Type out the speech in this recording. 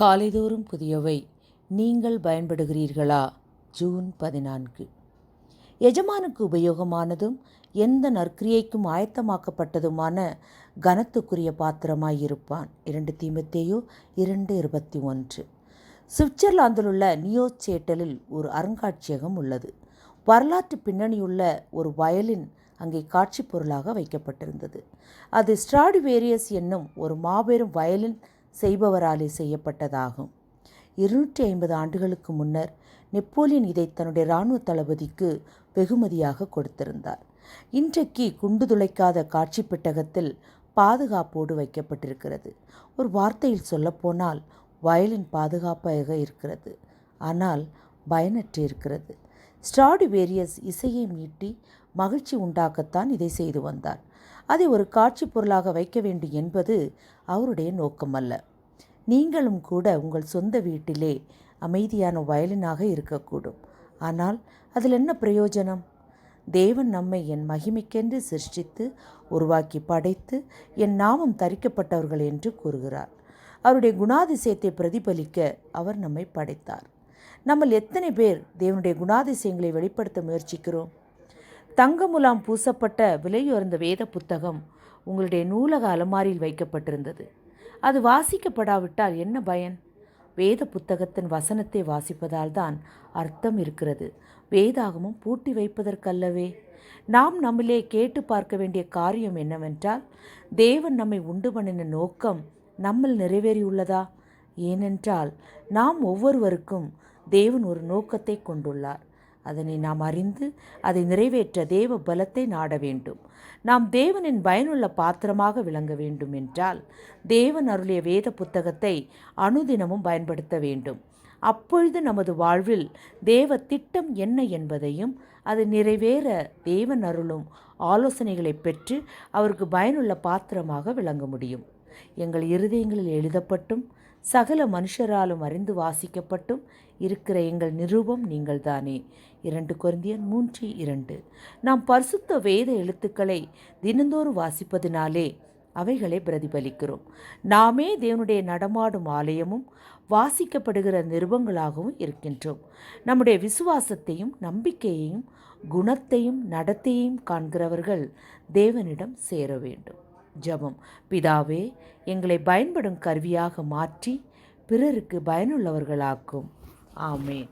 காலைதோறும் புதியவை நீங்கள் பயன்படுகிறீர்களா? ஜூன் பதினான்கு. எஜமானுக்கு உபயோகமானதும் எந்த நற்கிரியைக்கும் ஆயத்தமாக்கப்பட்டதுமான கனத்துக்குரிய பாத்திரமாயிருப்பான். இரண்டு தீமத்தேயோ இரண்டு இருபத்தி ஒன்று. சுவிட்சர்லாந்தில் உள்ள நியோசேட்டலில் ஒரு அருங்காட்சியகம் உள்ளது. வரலாற்று பின்னணியுள்ள ஒரு வயலின் அங்கே காட்சி பொருளாக வைக்கப்பட்டிருந்தது. அது ஸ்ட்ராடிவேரியஸ் என்னும் ஒரு மாபெரும் வயலின் செய்பவராலே செய்யப்பட்டதாகும். இருநூற்றி ஐம்பது ஆண்டுகளுக்கு முன்னர் நெப்போலியன் இதை தன்னுடைய இராணுவ தளபதிக்கு வெகுமதியாக கொடுத்திருந்தார். இன்றைக்கு குண்டு துளைக்காத காட்சி பெட்டகத்தில் பாதுகாப்போடு வைக்கப்பட்டிருக்கிறது. ஒரு வார்த்தையில் சொல்லப்போனால் வயலின் பாதுகாப்பாக இருக்கிறது. ஆனால் பயனற்று இருக்கிறது. ஸ்ட்ராடிவேரியஸ் இசையை மீட்டி மகிழ்ச்சி உண்டாக்கத்தான் இதை செய்து வந்தார். அதை ஒரு காட்சி பொருளாக வைக்க வேண்டும் என்பது அவருடைய நோக்கமல்ல. நீங்களும் கூட உங்கள் சொந்த வீட்டிலே அமைதியான வயலினாக இருக்கக்கூடும். ஆனால் அதில் என்ன பிரயோஜனம்? தேவன் நம்மை என் மகிமைக்கென்று சிருஷ்டித்து உருவாக்கி படைத்து என் நாமம் தரிக்கப்பட்டவர்கள் என்று கூறுகிறார். அவருடைய குணாதிசயத்தை பிரதிபலிக்க அவர் நம்மை படைத்தார். நம்மள் எத்தனை பேர் தேவனுடைய குணாதிசயங்களை வெளிப்படுத்த முயற்சிக்கிறோம்? தங்கமுலாம் பூசப்பட்ட விலையுயர்ந்த வேத புத்தகம் உங்களுடைய நூலக அலமாரியில் வைக்கப்பட்டிருந்தது. அது வாசிக்கப்படாவிட்டால் என்ன பயன்? வேத புத்தகத்தின் வசனத்தை வாசிப்பதால் தான் அர்த்தம் இருக்கிறது. வேதாகமும் பூட்டி வைப்பதற்கல்லவே. நாம் நம்மிலே கேட்டு பார்க்க வேண்டிய காரியம் என்னவென்றால் தேவன் நம்மை உண்டு பண்ணின நோக்கம் நம்மில் நிறைவேறியுள்ளதா? ஏனென்றால் நாம் ஒவ்வொருவருக்கும் தேவன் ஒரு நோக்கத்தை கொண்டுள்ளார். அதனை நாம் அறிந்து அதை நிறைவேற்ற தேவ பலத்தை நாட வேண்டும். நாம் தேவனின் பயனுள்ள பாத்திரமாக விளங்க வேண்டும் என்றால் தேவன் அருளிய வேத புத்தகத்தை அனுதினமும் பயன்படுத்த வேண்டும். அப்பொழுது நமது வாழ்வில் தேவ திட்டம் என்ன என்பதையும் அது நிறைவேற தேவன் அருளும் ஆலோசனைகளை பெற்று அவருக்கு பயனுள்ள பாத்திரமாக விளங்க முடியும். எங்கள் இருதயங்களில் எழுதப்பட்டும் சகல மனுஷராலும் அறிந்து வாசிக்கப்பட்டும் இருக்கிற எங்கள் நிரூபம் நீங்கள்தானே. இரண்டு குருந்தியன் மூன்று இரண்டு. நாம் பரிசுத்த வேத எழுத்துக்களை தினந்தோறும் வாசிப்பதினாலே அவைகளை பிரதிபலிக்கிறோம். நாமே தேவனுடைய நடமாடும் ஆலயமும் வாசிக்கப்படுகிற நிருபங்களாகவும் இருக்கின்றோம். நம்முடைய விசுவாசத்தையும் நம்பிக்கையையும் குணத்தையும் நடத்தையையும் காண்கிறவர்கள் தேவனிடம் சேர வேண்டும். ஜபம். பிதாவே எங்களை பயன்படும் கருவியாக மாற்றி பிறருக்கு பயனுள்ளவர்களாக்கும். ஆமேன்.